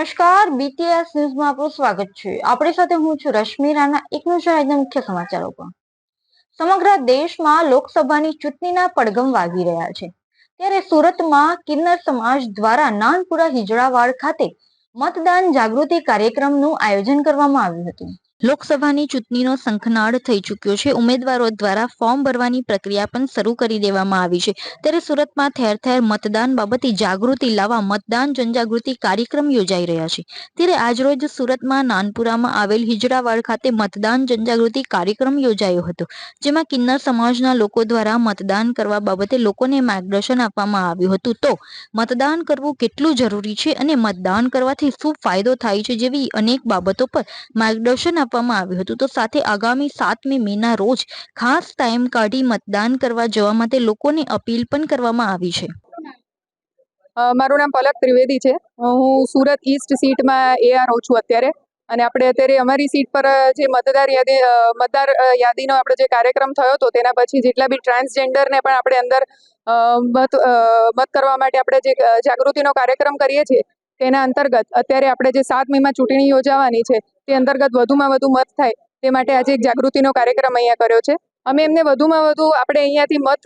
નમસ્કાર બીટીએસ ન્યૂઝમાં આપનું સ્વાગત છે. આપણી સાથે હું છું રશ્મિ રાણા. એક નજર મુખ્ય સમાચારો પર. સમગ્ર દેશમાં લોકસભાની ચૂંટણીના પડઘમ વાગી રહ્યા છે. ત્યારે સુરતમાં કિન્નર સમાજ દ્વારા નાનપુરા હિજડાવાડ ખાતે મતદાન જાગૃતિ કાર્યક્રમનું આયોજન કરવામાં આવ્યું હતું. લોકસભાની ચૂંટણીનો શંખનાળ થઈ ચૂક્યો છે. ઉમેદવારો દ્વારા ફોર્મ ભરવાની પ્રક્રિયા પણ શરૂ કરી દેવામાં આવી છે. ત્યારે સુરતમાં ઠેર ઠેર મતદાન બાબતે જાગૃતિ લાવવા મતદાન જનજાગૃતિ કાર્યક્રમ યોજાઈ રહ્યા છે. ત્યારે આજરોજ સુરતમાં નાનપુરામાં આવેલ હિજડાવાડ ખાતે મતદાન જનજાગૃતિ કાર્યક્રમ યોજાયો હતો, જેમાં કિન્નર સમાજના લોકો દ્વારા મતદાન કરવા બાબતે લોકોને માર્ગદર્શન આપવામાં આવ્યું હતું. તો, મતદાન કરવું કેટલું જરૂરી છે અને મતદાન કરવાથી શું ફાયદો થાય છે જેવી અનેક બાબતો પર માર્ગદર્શન આપવામાં આવ્યું હતું. તો સાથે આગામી સાતમી મેના રોજ ખાસ ટાઈમ કાઢી મતદાન કરવા જવા માટે લોકોને અપીલ પણ કરવામાં આવી છે. મારું નામ પલક ત્રિવેદી છે. હું સુરત ઈસ્ટ સીટમાં એઆર રહું છું અત્યારે. અને આપણે અત્યારે અમારી સીટ પર જે મતદાર યાદી મતદાર યાદીનો આપણે જે કાર્યક્રમ થયો હતો, તેના પછી જેટલા બી ટ્રાન્સજેન્ડરને પણ આપણે અંદર મત મત કરવા માટે આપણે જે જાગૃતિનો કાર્યક્રમ કરીએ છીએ તેના અંતર્ગત અત્યારે આપણે જે સાત મેમાં ચૂંટણી યોજાવાની છે, તે અંતર્ગત વધુમાં વધુ મત થાય, તે માટે આજે એક જાગૃતિનો કાર્યક્રમ અહીંયા કર્યો છે. અમે એમને વધુમાં વધુ આપણે અહીંયાથી મત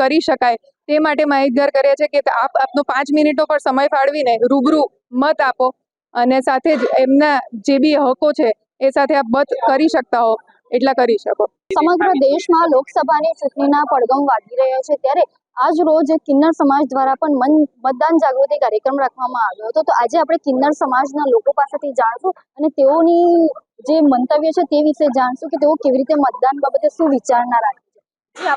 કરી શકાય, તે માટે માહિતગાર કર્યા છે કે આપ, આપનો પાંચ મિનિટો પર સમય ફાળવીને રૂબરૂ મત આપો અને સાથે જ એમના જે બી હકો છે, એ સાથે આપ મત કરી શકતા હો, એટલા કરી શકો. સમગ્ર દેશમાં લોકસભાની ચૂંટણીના પડઘમ વાગી રહ્યા છે, ત્યારે આજ રોજ કિન્નર સમાજ દ્વારા પણ મન મતદાન જાગૃતિ કાર્યક્રમ રાખવામાં આવ્યો હતો. તો આજે આપણે કિન્નર સમાજના લોકો પાસેથી જાણશું અને તેઓની જે મંતવ્ય છે તે વિશે જાણશું કે તેઓ કેવી રીતે મતદાન બાબતે શું વિચારણા રાખે છે.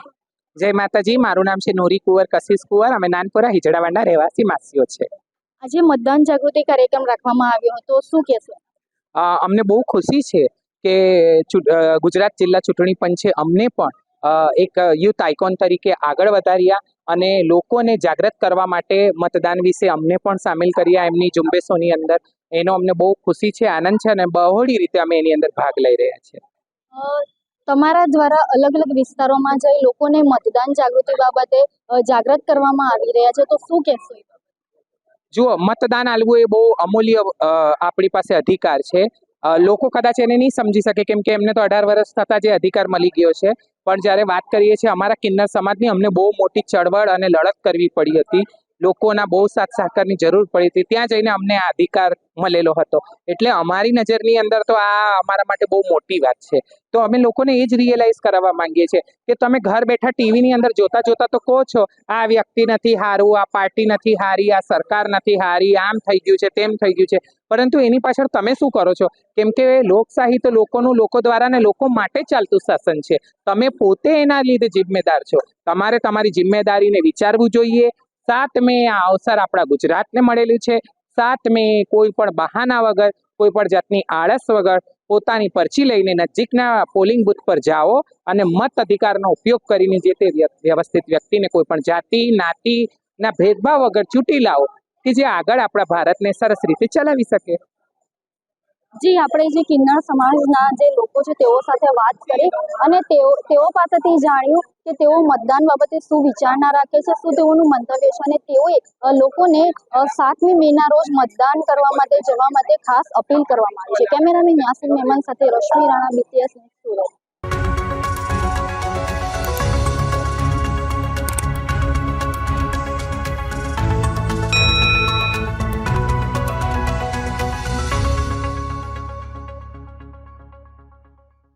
જય માતાજી મારું નામ છે નોરી કુંવર કશિશ કુંવર. અમે નાનપુરા હિજડાવાંડા રહેવાસી માસીઓ છે. આજે મતદાન જાગૃતિ કાર્યક્રમ રાખવામાં આવ્યો હતો. શું કહેશો? અમને બહુ ખુશી છે કે ગુજરાત જિલ્લા ચૂંટણી પંચે અમને પણ એક યુથ આઇકોન તરીકે આગળ વધાર્યા અને લોકોને જાગૃત કરવા માટે મતદાન વિશે અમને પણ સામેલ કર્યા એમની ઝુંબેશોની અંદર. એનો અમને બહુ ખુશી છે આનંદ છે અને બહોળી રીતે અમે એની અંદર ભાગ લઈ રહ્યા છીએ. તમારા દ્વારા અલગ અલગ વિસ્તારોમાં જઈ લોકોને મતદાન જાગૃતિ બાબતે જાગૃત કરવામાં આવી રહ્યા છે તો શું કહેશો જુઓ મતદાન આલવું એ બહુ અમૂલ્ય આપણી પાસે અધિકાર છે. લોકો કદાચ એને નહીં સમજી શકે, કેમ કે એમને તો અઢાર વર્ષ થતાં જે અધિકાર મળી ગયો છે. પણ જ્યારે વાત કરીએ છીએ અમારા કિન્નર સમાજની, અમને બહુ મોટી ચળવળ અને લડત કરવી પડી હતી. લોકોના બહુ સાથ સહકારની જરૂર પડી હતી. ત્યાં જઈને અમને આ અધિકાર મળેલો હતો. એટલે અમારી નજરની અંદર તો આ અમારા માટે બહુ મોટી વાત છે. તો અમે લોકોને એ જ રિયલાઇઝ કરાવવા માંગીએ છીએ કે તમે ઘર બેઠા ટીવીની અંદર જોતા જોતા તો કહો છો, આ વ્યક્તિ નથી હારું, આ પાર્ટી નથી હારી, આ સરકાર નથી હારી, આમ થઈ ગયું છે, તેમ થઈ ગયું છે. પરંતુ એની પાછળ તમે શું કરો છો? કેમ કે લોકશાહી તો લોકોનું, લોકો દ્વારા ને લોકો માટે ચાલતું શાસન છે. તમે પોતે એના લીધે જિમ્મેદાર છો. તમારે તમારી જિમ્મેદારીને વિચારવું જોઈએ સાત મે આ અવસર આપણા ગુજરાતને મળેલું છે. સાત મે કોઈ પણ બહાના વગર, કોઈ પણ જાતની આળસ વગર પોતાની પરચી લઈને નજીકના પોલિંગ બૂથ પર જાઓ અને મત અધિકારનો ઉપયોગ કરીને જે તે વ્યવસ્થિત વ્યક્તિને કોઈ પણ જાતિ, નાતિ ભેદભાવ વગર ચૂંટી લાવો કે જે આગળ આપણા ભારતને સરસ રીતે ચલાવી શકે. જી, આપણે જે કિન્નર સમાજના જે લોકો છે, તેઓ સાથે વાત કરી અને તેઓ તેઓ પાસેથી જાણ્યું કે તેઓ મતદાન બાબતે શું વિચારણા રાખે છે, શું તેઓનું મંતવ્ય છે અને તેઓએ લોકોને સાતમી મેના રોજ મતદાન કરવા માટે, જવા માટે ખાસ અપીલ કરવામાં આવી છે. કેમેરામેન યાસિન મહેમાન સાથે રશ્મિ રાણા બીટીએસ સુરત.